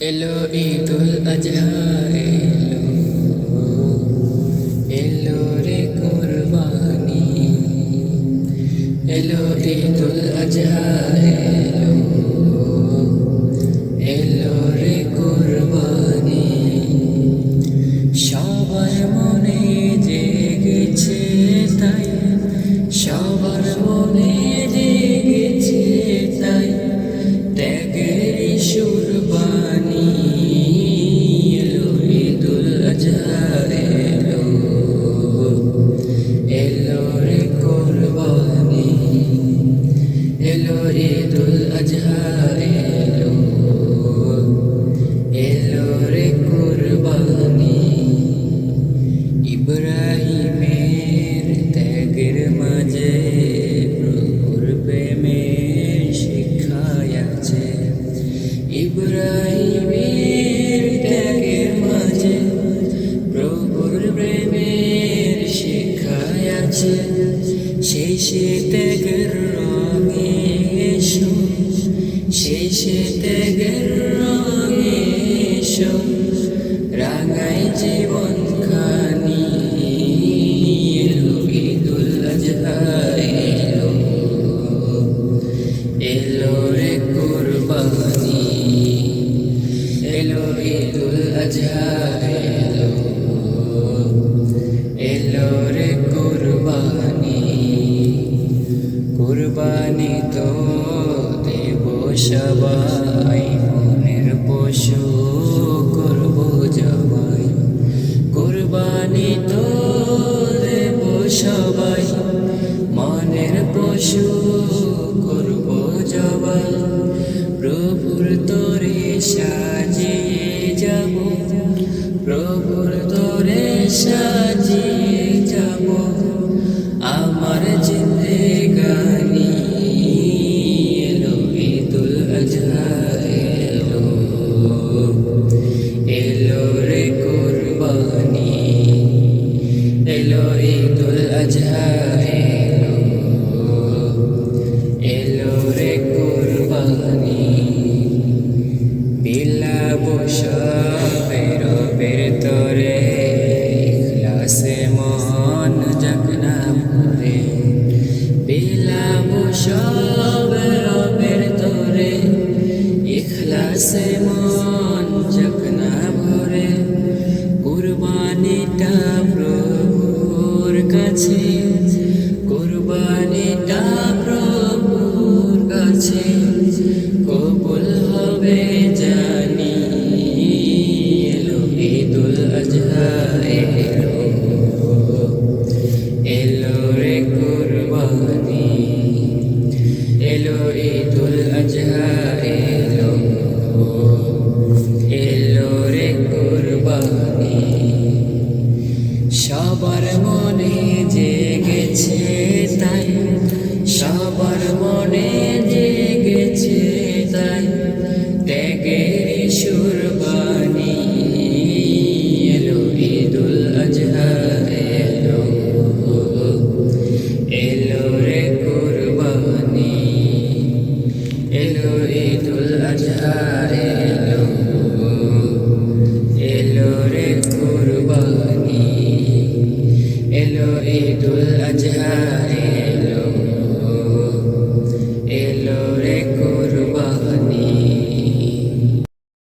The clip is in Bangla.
এলো ঈদুল আজহা এলো। এলো রে কোরবানি এলো ঈদুল আজহা এলো। ত্যাগের মাঝে প্রভুর প্রেমের শিক্ষায় আছে ইব্রাহিমের ত্যাগের মাঝে প্রভুর প্রেমের শিক্ষায় আছে সেই সে ত্যাগের রঙে সেই সে ত্যাগের এলো ঈদুল আজহা এলো। এলো রে কুরবানি। কুরবানি তো দেব সবাই মনের পশু সাজিয়ে যাব। প্রভুর তোরে সাজিয়ে যাব। আমার জিন্দেগানি এলো, ঈদুল আজহা এলো। এলো রে কুরবানি, এলো ঈদুল আজহা বসাবে রবের তরে ক্লাসে মন জগনা পরে বেলা বসাবে রবের তরে, ইখলাসে মন জগনা ভরে। কুরবানিটা প্রভুর কাছে, কুরবানিটা দৌলতি এলো ঈদুল আজহা